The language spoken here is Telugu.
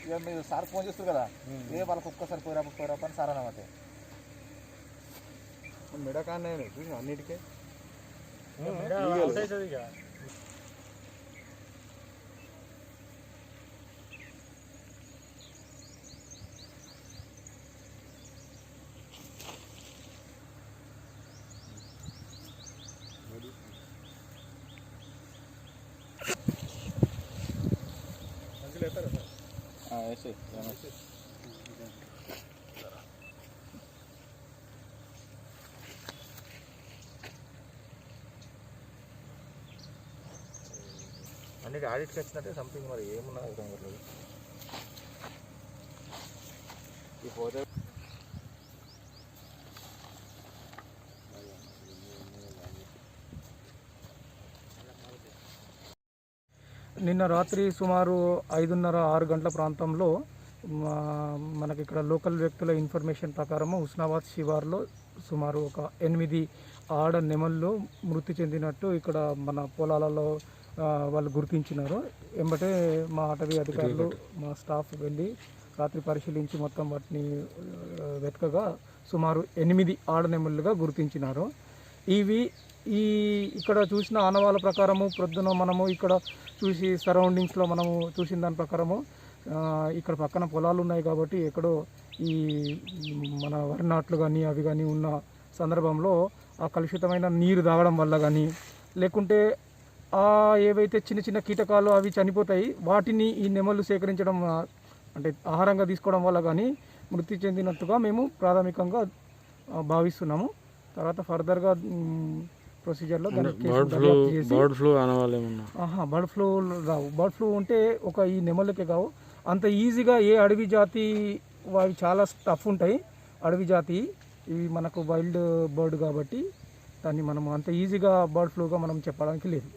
ఇక మీరు సార్ ఫోన్ చేస్తారు కదా ఏ వాళ్ళకి ఒక్కసారి పోయిరా పోయిరా అని సార్ అన్నమాట మిడకాన్నే చూసి అన్నిటికీ? వేసి అన్నిటి ఆడిట్కి వచ్చినట్టే సంథింగ్ మరి ఏమున్నా అర్థం కావట్లేదు ఈ ఫోటో నిన్న రాత్రి సుమారు ఐదున్నర ఆరు గంటల ప్రాంతంలో మా- మనకి ఇక్కడ లోకల్ వ్యక్తుల ఇన్ఫర్మేషన్ ప్రకారము హుస్నాబాద్ శివార్లో సుమారు ఒక ఎనిమిది ఆడ నెమళ్ళు మృతి చెందినట్టు ఇక్కడ మన పొలాలలో వాళ్ళు గుర్తించినారు. ఎంబటే మా అటవీ అధికారులు మా స్టాఫ్ వెళ్ళి రాత్రి పరిశీలించి మొత్తం వాటిని వెతకగా సుమారు ఎనిమిది ఆడ నెమళ్ళుగా గుర్తించినారు. ఇవి ఈ ఇక్కడ చూసిన ఆనవాళ్ళ ప్రకారము ప్రొద్దున మనము ఇక్కడ చూసి సరౌండింగ్స్లో మనము చూసిన దాని ప్రకారము ఇక్కడ పక్కన పొలాలు ఉన్నాయి కాబట్టి ఎక్కడో ఈ మన వరి నాట్లు కానీ అవి కానీ ఉన్న సందర్భంలో ఆ కలుషితమైన నీరు తాగడం వల్ల కానీ లేకుంటే ఆ ఏవైతే చిన్న చిన్న కీటకాలు అవి చనిపోతాయి వాటిని ఈ నెమళ్ళు సేకరించడం అంటే ఆహారంగా తీసుకోవడం వల్ల కానీ మృతి చెందినట్టుగా మేము ప్రాథమికంగా భావిస్తున్నాము. తర్వాత ఫర్దర్గా ప్రొసీజర్లో బర్డ్ ఫ్లూ అనవాళ్ళు ఏమన్నా ఆహా బర్డ్ ఫ్లూ రావు. బర్డ్ ఫ్లూ ఉంటే ఒక ఈ నెమళ్ళకే కావు. అంత ఈజీగా ఏ అడవి జాతి అవి చాలా టఫ్ ఉంటాయి. అడవి జాతి ఇవి మనకు వైల్డ్ బర్డ్ కాబట్టి దాన్ని మనం అంత ఈజీగా బర్డ్ ఫ్లూగా మనం చెప్పడానికి లేదు.